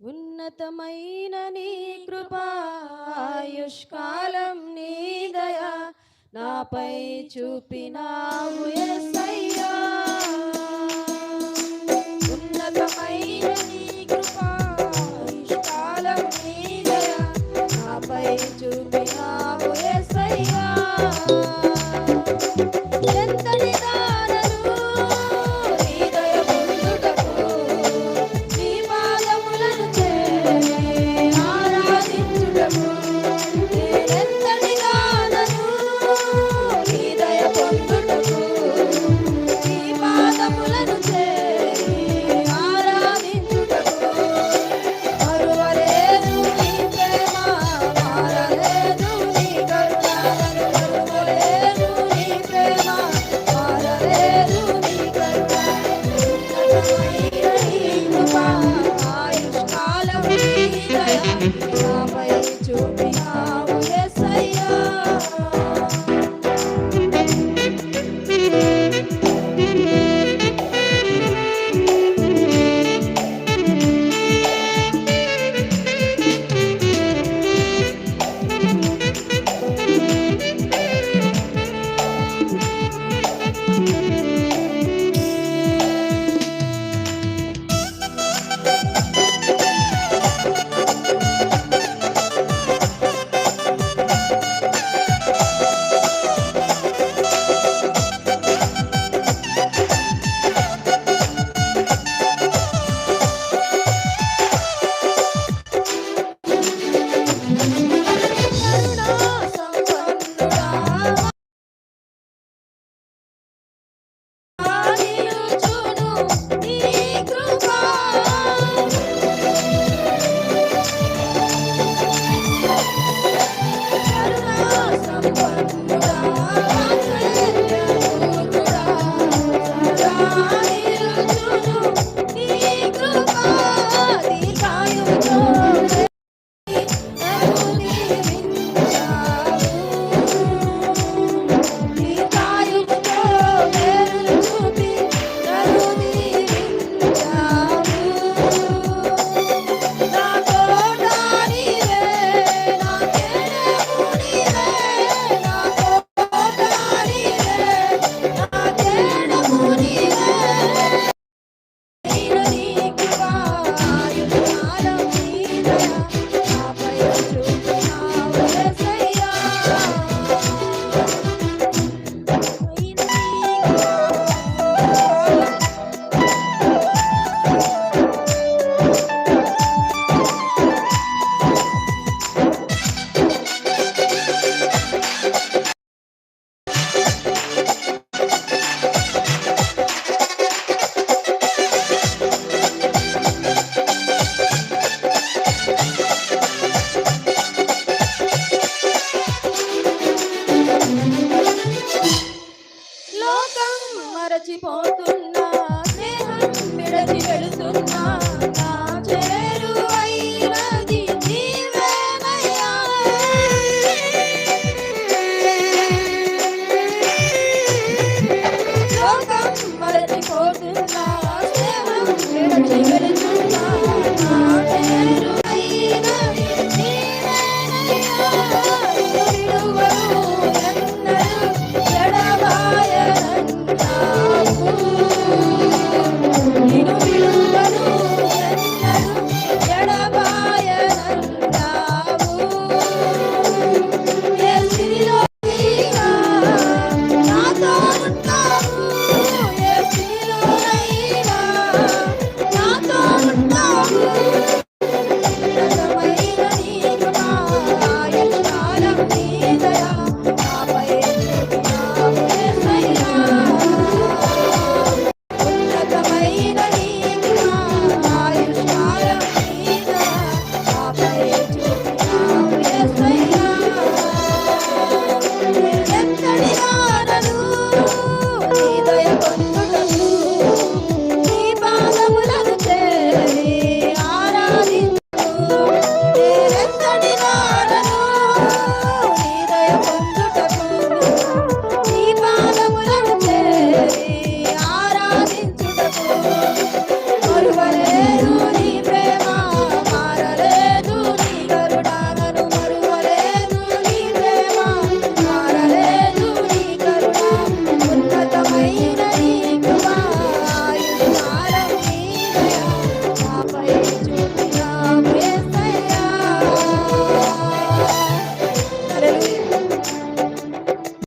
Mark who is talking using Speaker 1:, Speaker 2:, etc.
Speaker 1: ఉన్నతమైన నీ కృపాయుష్కాలం నీ దయా నాపై చూపినావు యేసయ్యా ఉన్నతమైన నీ కృపాయుష్కాలం నీ దయా నాపై చూపినావు యేసయ్యా Mm-hmm. మరచిపోతున్నా స్నేహం వెళుతున్నా నా చేరు అయినది మరచిపోతున్నా